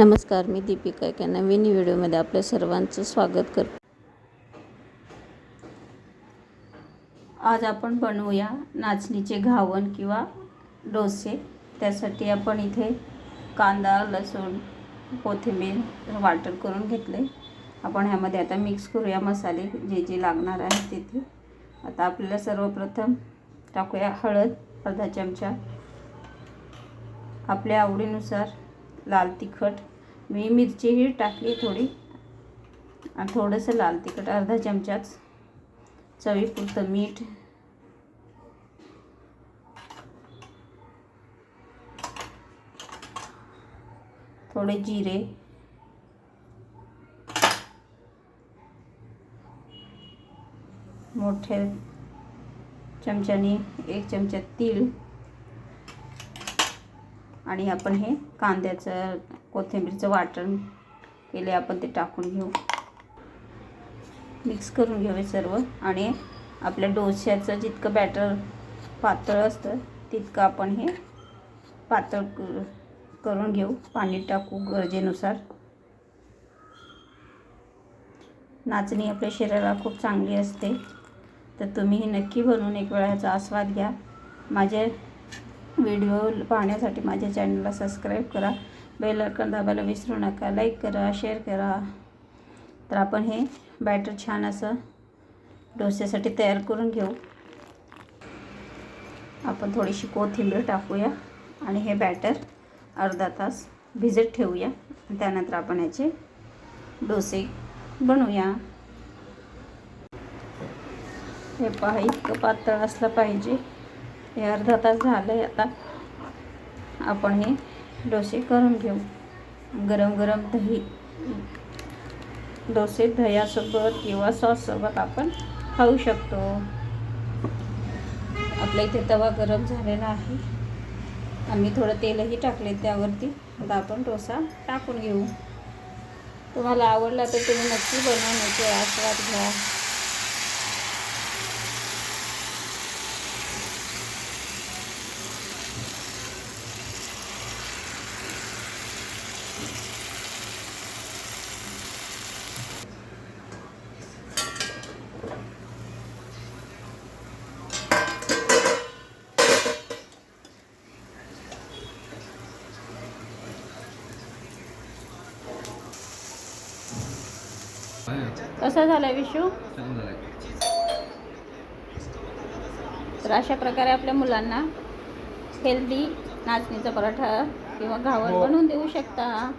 नमस्कार मी दीपिका एका. नवीन व्हिडिओमध्ये आपल्या सर्वांचं स्वागत करतो. आज आपण बनवूया नाचणीचे घावण किंवा डोसे. त्यासाठी आपण इथे कांदा लसूण कोथिंबीर वाटण करून घेतले आपण ह्यामध्ये आता मिक्स करूया मसाले जे जे लागणार आहे तिथे. आता आपल्याला सर्वप्रथम टाकूया हळद अर्धा चमचा. आपल्या आवडीनुसार लाल तिखट मी मिरचीही टाकली थोडी. आणि थोडंसं लाल तिखट अर्धा चमचाच चवीपुरतं मीठ. थोडे जिरे. मोठ्या चमच्याने एक चमचा तीळ. आणि आपण हे कांद्याचं कोथिंबीरचं वाटण केले आपण ते टाकून घेऊ. मिक्स करून घेऊया सर्व. आणि आपल्या डोश्याचं जितकं बॅटर पातळ असतं तितकं आपण हे पातळ करून घेऊ. पाणी टाकू गरजेनुसार. नाचणी आपल्या शरीराला खूप चांगली असते. तर तुम्ही नक्की बनवून एक वेळा ह्याचा आस्वाद घ्या. माझे व्हिडिओ पाहण्यासाठी माझ्या चॅनलला सबस्क्राईब करा. बेल आयकॉन दाबायला विसरू नका. लाईक करा शेअर करा. तर आपण हे बॅटर छान असं डोस्यासाठी तयार करून घेऊ. आपण थोडीशी कोथिंबीर टाकूया आणि हे बॅटर अर्धा तास भिजत ठेवूया. त्यानंतर आपण याचे डोसे बनवूया. हे पहा इतकं पातळ असलं पाहिजे. हे अर्धा तास झालं आहे आता. आपण हे डोसे करून घेऊ. गरम गरम दही. डोसे दह्यासोबत किंवा सॉससोबत आपण खाऊ शकतो. आपल्या इथे तवा गरम झालेला आहे. आम्ही थोडं तेलही टाकले त्यावरती. आता आपण डोसा टाकून घेऊ. तुम्हाला आवडला तर तुम्ही नक्की बनवण्याचे आस्वाद घ्या. कसा झाला विशू? तर अशा प्रकारे आपल्या मुलांना हेल्दी नाचणीचा पराठा किंवा घावण बनवून देऊ शकता.